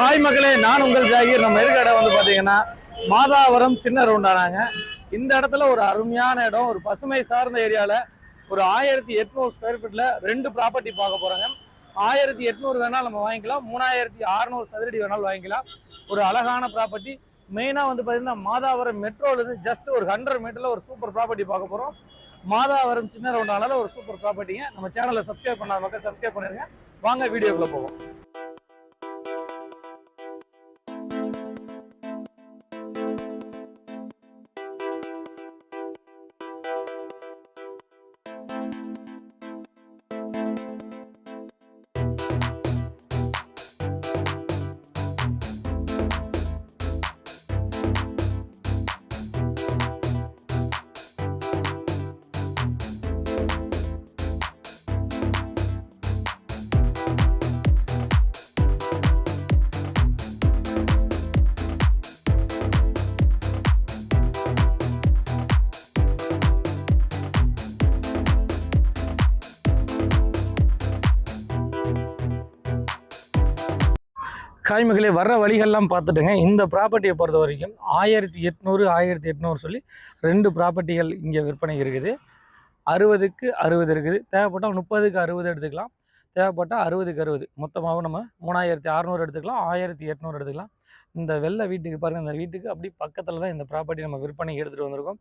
Hi மகளே நான் உங்கள் ஜாகிர். நம்ம இருக்க இடம் வந்து பாத்தீங்கன்னா மாதாவரம் சின்ன ரவுண்டானாங்க. இந்த இடத்துல ஒரு அருமையான இடம் ஒரு பசுமை சார்ந்த ஏரியால ஒரு ஆயிரத்தி எட்நூறு ஸ்கொயர் ஃபீட்ல ரெண்டு ப்ராப்பர்ட்டி பார்க்க போறாங்க. ஆயிரத்தி எட்நூறு வேணாலும் நம்ம வாங்கிக்கலாம் மூணாயிரத்தி அறுநூறு சதுரடி வேணாலும் வாங்கிக்கலாம். ஒரு அழகான ப்ராப்பர்ட்டி மெயினாக வந்து பார்த்தீங்கன்னா மாதாவரம் மெட்ரோலேருந்து ஜஸ்ட் ஒரு ஹண்ட்ரட் மீட்டரில் ஒரு சூப்பர் ப்ராப்பர்ட்டி பார்க்க போகிறோம் மாதாவரம் சின்ன ரவுண்டானால ஒரு சூப்பர் ப்ராப்பர்ட்டிங்க நம்ம சேனலை சப்ஸ்கிரைப் பண்ணாத மக்கள் சப்ஸ்கிரைப் பண்ணிருங்க. வாங்க வீடியோக்குள்ளே போவோம். காய்மகளே வர்ற வழிகள்லாம் பார்த்துட்டுங்க. இந்த ப்ராப்பர்ட்டியை பொறுத்த வரைக்கும் ஆயிரத்தி எட்நூறு ஆயிரத்தி எட்நூறு சொல்லி ரெண்டு ப்ராப்பர்ட்டிகள் இங்கே விற்பனை இருக்குது. அறுபதுக்கு அறுபது இருக்குது. தேவைப்பட்டால் முப்பதுக்கு அறுபது எடுத்துக்கலாம். தேவைப்பட்டால் அறுபதுக்கு அறுபது. மொத்தமாகவும் நம்ம மூணாயிரத்தி அறநூறு எடுத்துக்கலாம். ஆயிரத்தி எட்நூறு எடுத்துக்கலாம். இந்த வெள்ளை வீட்டுக்கு பாருங்கள் இந்த வீட்டுக்கு அப்படி பக்கத்தில் தான் இந்த ப்ராப்பர்ட்டி நம்ம விற்பனைக்கு எடுத்துகிட்டு வந்திருக்கோம்.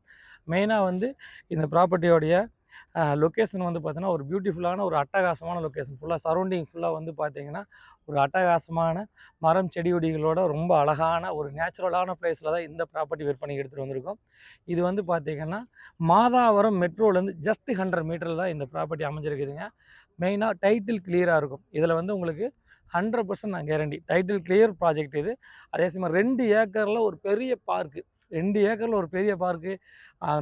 மெயினாக வந்து இந்த ப்ராப்பர்ட்டியோடைய லொக்கேஷன் வந்து பார்த்தீங்கன்னா ஒரு பியூட்டிஃபுல்லான ஒரு அட்டகாசமான லொக்கேஷன் ஃபுல்லாக சரௌண்டிங் ஃபுல்லாக வந்து பார்த்திங்கன்னா ஒரு அட்டகாசமான மரம் செடி கொடிகளோட ரொம்ப அழகான ஒரு நேச்சுரலான பிளேஸில் தான் இந்த ப்ராப்பர்ட்டி விற்பனைக்கு எடுத்துகிட்டு வந்திருக்கோம். இது வந்து பார்த்திங்கன்னா மாதாவரம் மெட்ரோலேருந்து ஜஸ்ட் ஹண்ட்ரட் மீட்டரில் தான் இந்த ப்ராப்பர்ட்டி அமைஞ்சிருக்குதுங்க. மெயினாக டைட்டில் கிளியராக இருக்கும். இதில் வந்து உங்களுக்கு ஹண்ட்ரட் பர்சன்ட் நான் கேரண்டி டைட்டில் கிளியர் ப்ராஜெக்ட் இது. அதே சமயம் ரெண்டு ஏக்கரில் ஒரு பெரிய பார்க்கு ரெண்டு ஏக்கரில் ஒரு பெரிய பார்க்கு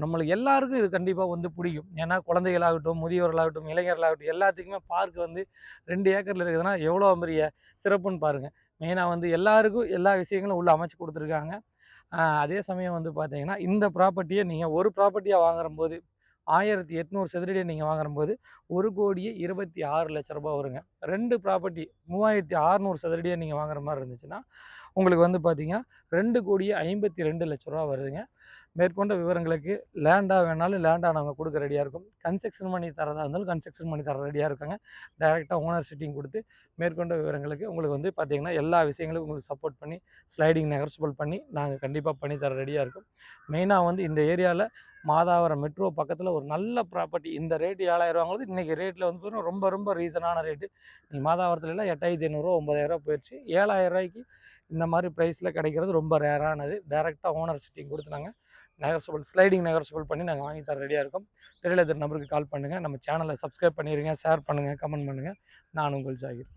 நம்மளுக்கு எல்லாருக்கும் இது கண்டிப்பாக வந்து பிடிக்கும். ஏன்னா குழந்தைகளாகட்டும் முதியோர்களாகட்டும் இளைஞர்களாகட்டும் எல்லாத்துக்குமே பார்க் வந்து ரெண்டு ஏக்கரில் இருக்குதுன்னா எவ்வளோ பெரிய சிறப்புன்னு பாருங்கள் மெயினாக வந்து எல்லாருக்கும் எல்லா விஷயங்களும் உள்ளே அமைச்சு கொடுத்துருக்காங்க. அதே சமயம் வந்து பார்த்தீங்கன்னா இந்த ப்ராப்பர்ட்டியை நீங்கள் ஒரு ப்ராப்பர்ட்டியாக வாங்கும்போது ஆயிரத்தி எட்நூறு சதுரடியை நீங்கள் வாங்கும்போது ஒரு கோடியே இருபத்தி ஆறு லட்ச ரூபா வருங்க. ரெண்டு ப்ராப்பர்ட்டி மூவாயிரத்தி அறநூறு சதுரடியை நீங்கள் வாங்குற மாதிரி இருந்துச்சுன்னா உங்களுக்கு வந்து பார்த்தீங்கன்னா ரெண்டு கோடியே ஐம்பத்தி ரெண்டு லட்ச ரூபா வருதுங்க. மேற்கொண்ட விவரங்களுக்கு லேண்டாக வேணாலும் லேண்டாக நாங்கள் கொடுக்க ரெடியாக இருக்கும். கன்ஸ்ட்ரக்ஷன் பண்ணி தரதாக இருந்தாலும் கன்ஸ்ட்ரக்ஷன் பண்ணி தர ரெடியாக இருக்காங்க. டேரெக்டாக ஓனர் சிட்டிங் கொடுத்து மேற்கொண்ட விவரங்களுக்கு உங்களுக்கு வந்து பார்த்திங்கன்னா எல்லா விஷயங்களுக்கும் உங்களுக்கு சப்போர்ட் பண்ணி ஸ்லைடிங் நெகர்சிபிள் பண்ணி நாங்கள் கண்டிப்பாக பண்ணி தர ரெடியாக இருக்கும். மெயினாக வந்து இந்த ஏரியாவில் மாதாவரம் மெட்ரோ பக்கத்தில் ஒரு நல்ல ப்ராப்பர்ட்டி இந்த ரேட்டு ஏழாயிரரூவாங்கிறது இன்றைக்கி ரேட்டில் வந்து பார்த்தீங்கன்னா ரொம்ப ரொம்ப ரீசனான ரேட்டு நீங்கள் மாதாவரத்துல எல்லாம் எட்டாயிரத்தி ஐநூறுரூவா ஒம்பதாயிரரூவா போயிடுச்சு ஏழாயிரம் ரூபாய்க்கு இந்த மாதிரி ப்ரைஸில் கிடைக்கிறது ரொம்ப ரேரானது டேரெக்டாக ஓனர் சிட்டிங் கொடுத்துனாங்க நெகர்சபிள் ஸ்லைடிங் நெகர்சபிள் பண்ணி நாங்கள் வாங்கி தர ரெடியாக இருக்கோம். தெரியல நம்பருக்கு கால் பண்ணுங்கள் நம்ம சேனலை சப்ஸ்கிரைப் பண்ணிடுங்க ஷேர் பண்ணுங்கள் கமெண்ட் பண்ணுங்கள் நான் உங்கள் ஜாகிர்.